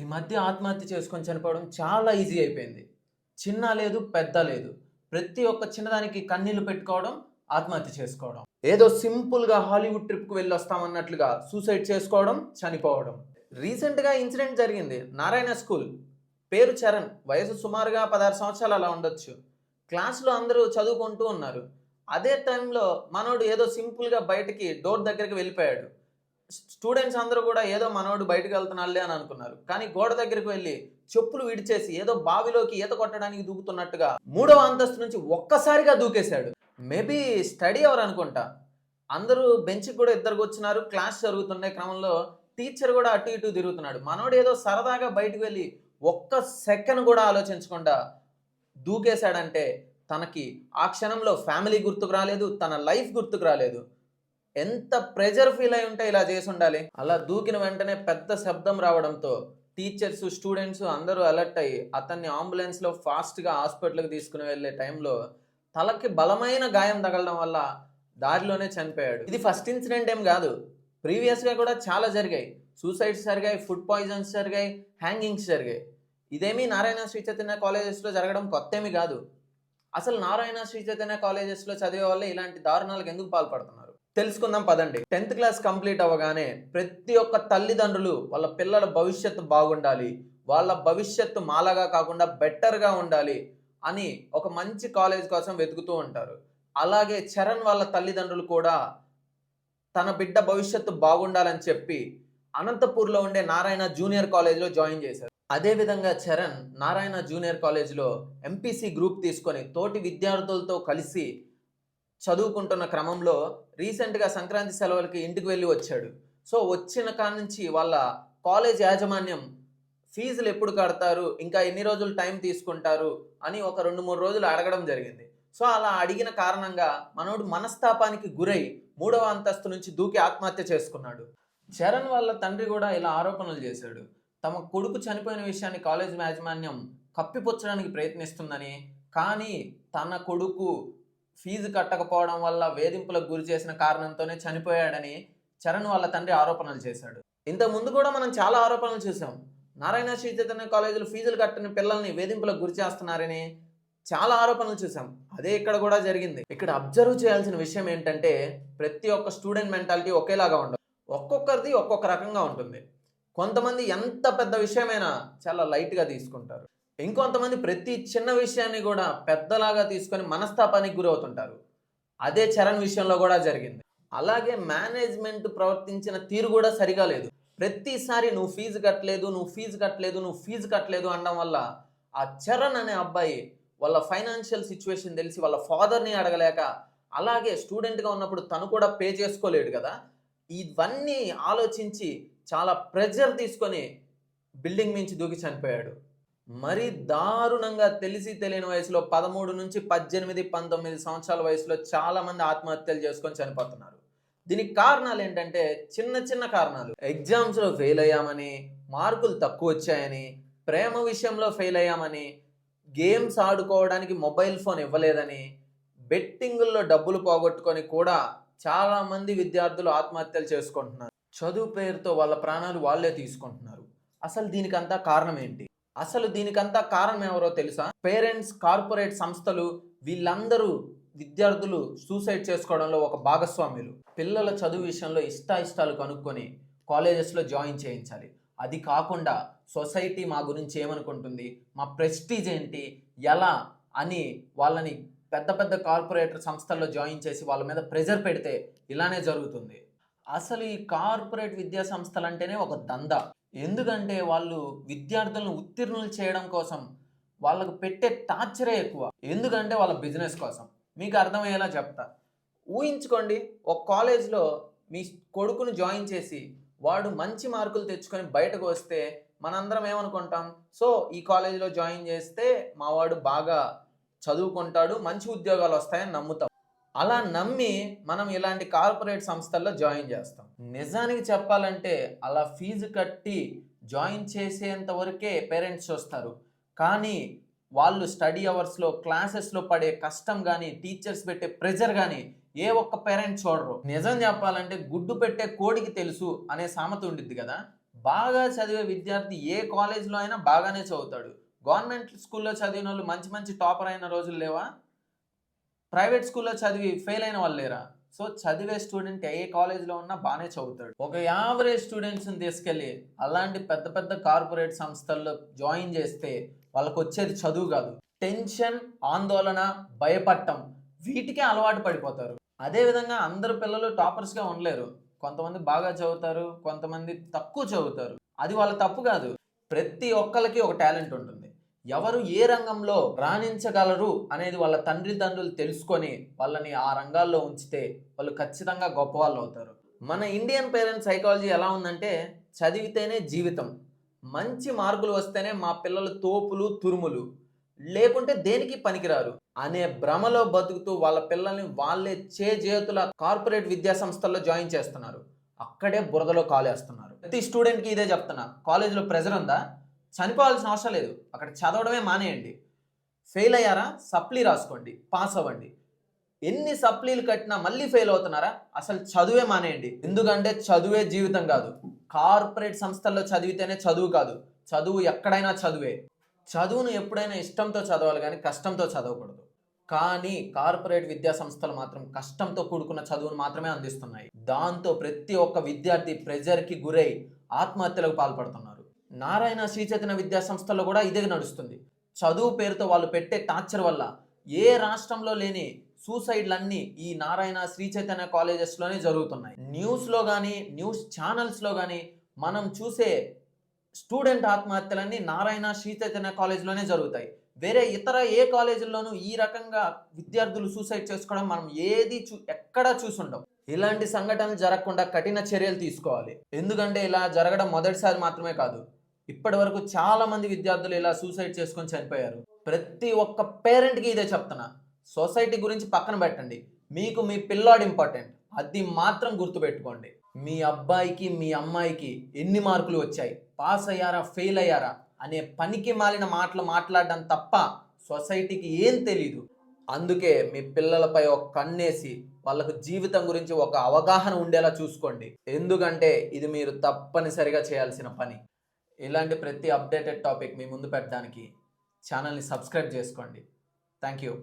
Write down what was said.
ఈ మధ్య ఆత్మహత్య చేసుకొని చనిపోవడం చాలా ఈజీ అయిపోయింది. చిన్న లేదు పెద్ద లేదు. ప్రతి ఒక్క చిన్నదానికి కన్నీళ్ళు పెట్టుకోవడం ఆత్మహత్య చేసుకోవడం. ఏదో సింపుల్గా హాలీవుడ్ ట్రిప్కి వెళ్ళి వస్తామన్నట్లుగా సూసైడ్ చేసుకోవడం చనిపోవడం. రీసెంట్గా ఇన్సిడెంట్ జరిగింది. నారాయణ స్కూల్. పేరు చరణ్. వయసు సుమారుగా పదహారు సంవత్సరాలు అలా ఉండొచ్చు. క్లాస్లో అందరూ చదువుకుంటూ ఉన్నారు. అదే టైంలో మనోడు ఏదో సింపుల్గా బయటికి డోర్ దగ్గరికి వెళ్ళిపోయాడు. స్టూడెంట్స్ అందరూ కూడా ఏదో మనోడు బయటకు వెళ్తున్నాళ్ళే అని అనుకున్నారు. కానీ గోడ దగ్గరికి వెళ్ళి చెప్పులు విడిచేసి ఏదో బావిలోకి ఈత కొట్టడానికి దూకుతున్నట్టుగా మూడవ అంతస్తు నుంచి ఒక్కసారిగా దూకేశాడు. మేబీ స్టడీ అవర్ అనుకుంటా. అందరూ బెంచ్కి కూడా ఇద్దరు వచ్చినారు క్లాస్ జరుగుతుండే క్రమంలో టీచర్ కూడా అటు ఇటు తిరుగుతున్నాడు. మనోడు ఏదో సరదాగా బయటకు వెళ్ళి ఒక్క సెకండ్ కూడా ఆలోచించకుండా దూకేశాడంటే తనకి ఆ క్షణంలో ఫ్యామిలీ గుర్తుకు రాలేదు తన లైఫ్ గుర్తుకు రాలేదు. ఎంత ప్రెజర్ ఫీల్ అయి ఉంటే ఇలా చేసి ఉండాలి? అలా దూకిన వెంటనే పెద్ద శబ్దం రావడంతో టీచర్స్ స్టూడెంట్స్ అందరూ అలర్ట్ అయ్యి అతన్ని అంబులెన్స్లో ఫాస్ట్గా హాస్పిటల్కి తీసుకుని వెళ్ళే టైంలో తలకి బలమైన గాయం తగలడం వల్ల దారిలోనే చనిపోయాడు. ఇది ఫస్ట్ ఇన్సిడెంట్ ఏం కాదు. ప్రీవియస్గా కూడా చాలా జరిగాయి. సూసైడ్స్ జరిగాయి ఫుడ్ పాయిజన్స్ జరిగాయి హ్యాంగింగ్స్ జరిగాయి. ఇదేమీ నారాయణ శ్రీ చైతన్య కాలేజెస్లో జరగడం కొత్త ఏమీ కాదు. అసలు నారాయణ శ్రీ చైతన్య కాలేజెస్లో చదివే వాళ్ళే ఇలాంటి దారుణాలకు ఎందుకు పాల్పడుతున్నారు? తెలుసుకుందాం పదండి. టెన్త్ క్లాస్ కంప్లీట్ అవ్వగానే ప్రతి ఒక్క తల్లిదండ్రులు వాళ్ళ పిల్లల భవిష్యత్తు బాగుండాలి వాళ్ళ భవిష్యత్తు మాలాగా కాకుండా బెటర్గా ఉండాలి అని ఒక మంచి కాలేజ్ కోసం వెతుకుతూ ఉంటారు. అలాగే చరణ్ వాళ్ళ తల్లిదండ్రులు కూడా తన బిడ్డ భవిష్యత్తు బాగుండాలని చెప్పి అనంతపూర్లో ఉండే నారాయణ జూనియర్ కాలేజ్లో జాయిన్ చేశారు. అదేవిధంగా చరణ్ నారాయణ జూనియర్ కాలేజ్లో ఎంపీసీ గ్రూప్ తీసుకొని తోటి విద్యార్థులతో కలిసి చదువుకుంటున్న క్రమంలో రీసెంట్గా సంక్రాంతి సెలవులకి ఇంటికి వెళ్ళి వచ్చాడు. సో వచ్చిన కాడ నుంచి వాళ్ళ కాలేజ్ యాజమాన్యం ఫీజులు ఎప్పుడు కడతారు ఇంకా ఎన్ని రోజులు టైం తీసుకుంటారు అని ఒక రెండు మూడు రోజులు అడగడం జరిగింది. సో అలా అడిగిన కారణంగా మనోడు మనస్తాపానికి గురై మూడవ అంతస్తు నుంచి దూకి ఆత్మహత్య చేసుకున్నాడు. చరణ్ వాళ్ళ తండ్రి కూడా ఇలా ఆరోపణలు చేశాడు. తమ కొడుకు చనిపోయిన విషయాన్ని కాలేజ్ యాజమాన్యం కప్పిపుచ్చడానికి ప్రయత్నిస్తుందని కానీ తన కొడుకు ఫీజు కట్టకపోవడం వల్ల వేధింపులకు గురి చేసిన కారణంతోనే చనిపోయాడని చరణ్ వాళ్ళ తండ్రి ఆరోపణలు చేశాడు. ఇంత ముందు కూడా మనం చాలా ఆరోపణలు చూసాం నారాయణ శ్రీ చైతన్య కాలేజీలో ఫీజులు కట్టని పిల్లల్ని వేధింపులకు గురి చేస్తున్నారని చాలా ఆరోపణలు చూసాం అదే ఇక్కడ కూడా జరిగింది. ఇక్కడ అబ్జర్వ్ చేయాల్సిన విషయం ఏంటంటే ప్రతి ఒక్క స్టూడెంట్ మెంటాలిటీ ఒకేలాగా ఉండదు ఒక్కొక్కరిది ఒక్కొక్క రకంగా ఉంటుంది. కొంతమంది ఎంత పెద్ద విషయమైనా చాలా లైట్గా తీసుకుంటారు. ఇంకొంతమంది ప్రతి చిన్న విషయాన్ని కూడా పెద్దలాగా తీసుకొని మనస్తాపానికి గురవుతుంటారు. అదే చరణ్ విషయంలో కూడా జరిగింది. అలాగే మేనేజ్మెంట్ ప్రవర్తించిన తీరు కూడా సరిగా లేదు. ప్రతిసారి నువ్వు ఫీజు కట్టలేదు నువ్వు ఫీజు కట్టలేదు నువ్వు ఫీజు కట్టలేదు అనడం వల్ల ఆ చరణ్ అనే అబ్బాయి వాళ్ళ ఫైనాన్షియల్ సిచ్యువేషన్ తెలిసి వాళ్ళ ఫాదర్ని అడగలేక అలాగే స్టూడెంట్గా ఉన్నప్పుడు తను కూడా పే చేసుకోలేడు కదా. ఇవన్నీ ఆలోచించి చాలా ప్రెజర్ తీసుకొని బిల్డింగ్ నుంచి దూకి చనిపోయాడు. మరి దారుణంగా తెలిసి తెలియని వయసులో పదమూడు నుంచి పద్దెనిమిది పంతొమ్మిది సంవత్సరాల వయసులో చాలా మంది ఆత్మహత్యలు చేసుకొని చనిపోతున్నారు. దీనికి కారణాలు ఏంటంటే చిన్న చిన్న కారణాలు. ఎగ్జామ్స్లో ఫెయిల్ అయ్యామని మార్కులు తక్కువ వచ్చాయని ప్రేమ విషయంలో ఫెయిల్ అయ్యామని గేమ్స్ ఆడుకోవడానికి మొబైల్ ఫోన్ ఇవ్వలేదని బెట్టింగుల్లో డబ్బులు పోగొట్టుకొని కూడా చాలా మంది విద్యార్థులు ఆత్మహత్యలు చేసుకుంటున్నారు. చదువు పేరుతో వాళ్ళ ప్రాణాలు వాళ్ళే తీసుకుంటున్నారు. అసలు దీనికంతా కారణం ఏంటి? అసలు దీనికంతా కారణం ఎవరో తెలుసా? పేరెంట్స్ కార్పొరేట్ సంస్థలు వీళ్ళందరూ విద్యార్థులు సూసైడ్ చేసుకోవడంలో ఒక భాగస్వాములు. పిల్లల చదువు విషయంలో ఇష్టాయిష్టాలు కనుక్కొని కాలేజెస్లో జాయిన్ చేయించాలి. అది కాకుండా సొసైటీ మా గురించి ఏమనుకుంటుంది? మా ప్రెస్టీజ్ ఏంటి? ఎలా? అని వాళ్ళని పెద్ద పెద్ద కార్పొరేటర్ సంస్థల్లో జాయిన్ చేసి వాళ్ళ మీద ప్రెజర్ పెడితే ఇలానే జరుగుతుంది. అసలు ఈ కార్పొరేట్ విద్యా సంస్థలు అంటేనే ఒక దందా. ఎందుకంటే వాళ్ళు విద్యార్థులను ఉత్తీర్ణులు చేయడం కోసం వాళ్ళకు పెట్టే టార్చరే ఎక్కువ. ఎందుకంటే వాళ్ళ బిజినెస్ కోసం. మీకు అర్థమయ్యేలా చెప్తా. ఊహించుకోండి ఒక కాలేజ్లో మీ కొడుకును జాయిన్ చేసి వాడు మంచి మార్కులు తెచ్చుకొని బయటకు వస్తే మనందరం ఏమనుకుంటాం? సో ఈ కాలేజీలో జాయిన్ చేస్తే మావాడు బాగా చదువుకుంటాడు మంచి ఉద్యోగాలు వస్తాయని నమ్ముతాం. అలా నమ్మి మనం ఇలాంటి కార్పొరేట్ సంస్థల్లో జాయిన్ చేస్తాం. నిజానికి చెప్పాలంటే అలా ఫీజు కట్టి జాయిన్ చేసేంత వరకే పేరెంట్స్ వస్తారు. కానీ వాళ్ళు స్టడీ అవర్స్లో క్లాసెస్లో పడే కష్టం కానీ టీచర్స్ పెట్టే ప్రెజర్ కానీ ఏ ఒక్క పేరెంట్ చూడరు. నిజం చెప్పాలంటే గుడ్డు పెట్టే కోడికి తెలుసు అనే సామెత ఉండిద్ది కదా. బాగా చదివే విద్యార్థి ఏ కాలేజ్లో అయినా బాగానే చదువుతాడు. గవర్నమెంట్ స్కూల్లో చదివిన వాళ్ళు మంచి మంచి టాపర్ అయిన రోజులు లేవా? ప్రైవేట్ స్కూల్లో చదివి ఫెయిల్ అయిన వాళ్ళు లేరా? సో చదివే స్టూడెంట్ ఏ కాలేజ్లో ఉన్నా బాగానే చదువుతాడు. ఒక యావరేజ్ స్టూడెంట్స్ని తీసుకెళ్ళి అలాంటి పెద్ద పెద్ద కార్పొరేట్ సంస్థల్లో జాయిన్ చేస్తే వాళ్ళకు వచ్చేది చదువు కాదు. టెన్షన్ ఆందోళన భయపడటం వీటికే అలవాటు పడిపోతారు. అదేవిధంగా అందరు పిల్లలు టాపర్స్గా ఉండలేరు. కొంతమంది బాగా చదువుతారు కొంతమంది తక్కువ చదువుతారు. అది వాళ్ళ తప్పు కాదు. ప్రతి ఒక్కరికి ఒక టాలెంట్ ఉంటుంది. ఎవరు ఏ రంగంలో రాణించగలరు అనేది వాళ్ళ తండ్రి తండ్రులు తెలుసుకొని వాళ్ళని ఆ రంగాల్లో ఉంచితే వాళ్ళు ఖచ్చితంగా గొప్పవాళ్ళు అవుతారు. మన ఇండియన్ పేరెంట్స్ సైకాలజీ ఎలా ఉందంటే చదివితేనే జీవితం మంచి మార్కులు వస్తేనే మా పిల్లలు తోపులు తురుములు లేకుంటే దేనికి పనికిరారు అనే భ్రమలో బతుకుతూ వాళ్ళ పిల్లల్ని వాళ్ళే చేతుల కార్పొరేట్ విద్యా సంస్థల్లో జాయిన్ చేస్తున్నారు. అక్కడే బురదలో కాలేస్తున్నారు. ప్రతి స్టూడెంట్కి ఇదే చెప్తున్నా కాలేజీలో ప్రెజర్ ఉందా? చనిపోవాల్సిన అవసరం లేదు. అక్కడ చదవడమే మానేయండి. ఫెయిల్ అయ్యారా? సప్లీ రాసుకోండి. పాస్ అవ్వండి. ఎన్ని సప్లీలు కట్టినా మళ్ళీ ఫెయిల్ అవుతున్నారా? అసలు చదువే మానేయండి. ఎందుకంటే చదువే జీవితం కాదు. కార్పొరేట్ సంస్థల్లో చదివితేనే చదువు కాదు. చదువు ఎక్కడైనా చదువే. చదువును ఎప్పుడైనా ఇష్టంతో చదవాలి కానీ కష్టంతో చదవకూడదు. కానీ కార్పొరేట్ విద్యా సంస్థలు మాత్రం కష్టంతో కూడుకున్న చదువును మాత్రమే అందిస్తున్నాయి. దాంతో ప్రతి ఒక్క విద్యార్థి ప్రెజర్కి గురై ఆత్మహత్యలకు పాల్పడుతున్నారు. నారాయణ శ్రీచైతన్య విద్యా సంస్థలో కూడా ఇదే నడుస్తుంది. చదువు పేరుతో వాళ్ళు పెట్టే టార్చర్ వల్ల ఏ రాష్ట్రంలో లేని సూసైడ్లన్నీ ఈ నారాయణ శ్రీచైతన్య కాలేజెస్లోనే జరుగుతున్నాయి. న్యూస్లో కానీ న్యూస్ ఛానల్స్లో కానీ మనం చూసే స్టూడెంట్ ఆత్మహత్యలన్నీ నారాయణ శ్రీచైతన్య కాలేజ్లోనే జరుగుతాయి. వేరే ఇతర ఏ కాలేజీల్లోనూ ఈ రకంగా విద్యార్థులు సూసైడ్ చేసుకోవడం మనం ఏది చూ ఎక్కడా చూసుండం ఇలాంటి సంఘటనలు జరగకుండా కఠిన చర్యలు తీసుకోవాలి. ఎందుకంటే ఇలా జరగడం మొదటిసారి మాత్రమే కాదు ఇప్పటి వరకు చాలా మంది విద్యార్థులు ఇలా సూసైడ్ చేసుకొని చనిపోయారు. ప్రతి ఒక్క పేరెంట్కి ఇదే చెప్తున్నా. సొసైటీ గురించి పక్కన పెట్టండి. మీకు మీ పిల్లాడు ఇంపార్టెంట్. అది మాత్రం గుర్తుపెట్టుకోండి. మీ అబ్బాయికి మీ అమ్మాయికి ఎన్ని మార్కులు వచ్చాయి? పాస్ అయ్యారా ఫెయిల్ అయ్యారా అనే పనికి మాలిన మాటలు మాట్లాడడం తప్ప సొసైటీకి ఏం తెలీదు. అందుకే మీ పిల్లలపై ఒక కన్నేసి వాళ్ళకు జీవితం గురించి ఒక అవగాహన ఉండేలా చూసుకోండి. ఎందుకంటే ఇది మీరు తప్పనిసరిగా చేయాల్సిన పని. ఇలాంటి ప్రతి అప్డేటెడ్ టాపిక్ మీ ముందు పెట్టడానికి ఛానల్ని సబ్స్క్రైబ్ చేసుకోండి. Thank you